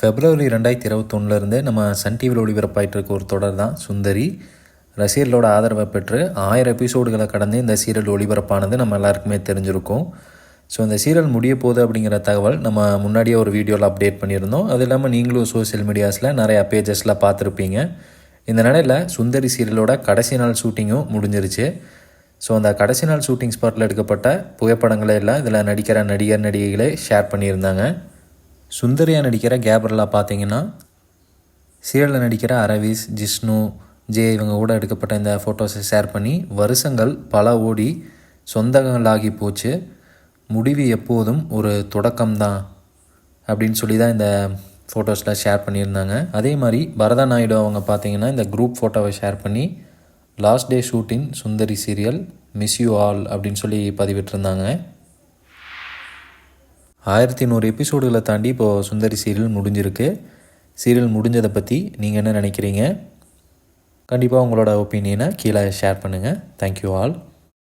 February ரெண்டாயிரத்தி இருபத்தொன்னுலேருந்து நம்ம Sun டிவியில் ஒளிபரப்பாயிட்டு இருக்க ஒரு தொடர் தான் சுந்தரி. ரசிகர்களோட ஆதரவை பெற்று ஆயிரம் எபிசோடுகளை கடந்து இந்த சீரியல் ஒளிபரப்பானது நம்ம எல்லாருக்குமே தெரிஞ்சிருக்கும். ஸோ இந்த சீரியல் முடிய போகுது அப்படிங்கிற தகவல் நம்ம முன்னாடியே ஒரு வீடியோவில் அப்டேட் பண்ணியிருந்தோம். அது இல்லாமல் நீங்களும் சோஷியல் மீடியாஸில் நிறையா பேஜஸில் பார்த்துருப்பீங்க. இந்த நிலையில் சுந்தரி சீரியலோட கடைசி நாள் ஷூட்டிங்கும் முடிஞ்சிருச்சு. ஸோ அந்த கடைசி நாள் ஷூட்டிங் ஸ்பாட்டில் எடுக்கப்பட்ட புகைப்படங்களை எல்லாம் இதில் நடிக்கிற நடிகர் நடிகைகளை ஷேர் பண்ணியிருந்தாங்க. சுந்தரியாக நடிக்கிற கேப்ரலா பார்த்தீங்கன்னா சீரியலில் நடிக்கிற அரவிஸ் ஜிஷ்ணு ஜே இவங்க கூட எடுக்கப்பட்ட இந்த ஃபோட்டோஸை ஷேர் பண்ணி வருஷங்கள் பல ஓடி சொந்தங்களாகி போச்சு. முடிவு எப்போதும் ஒரு தொடக்கம்தான் அப்படின்னு சொல்லி தான் இந்த ஃபோட்டோஸில் ஷேர் பண்ணியிருந்தாங்க. அதே மாதிரி பரதா நாயுடு அவங்க பார்த்தீங்கன்னா இந்த குரூப் ஃபோட்டோவை ஷேர் பண்ணி last day shooting Sundari serial miss you all அப்படின்னு சொல்லி பதிவிட்டிருந்தாங்க. ஆயிரத்தி நூறு எபிசோடுகளை தாண்டி இப்போது சுந்தரி சீரியல் முடிஞ்சிருக்கு. சீரியல் முடிஞ்சதை பற்றி நீங்கள் என்ன நினைக்கிறீங்க? கண்டிப்பாக உங்களோட ஒப்பீனியனை கீழே ஷேர் பண்ணுங்கள் தேங்க்யூ ஆல்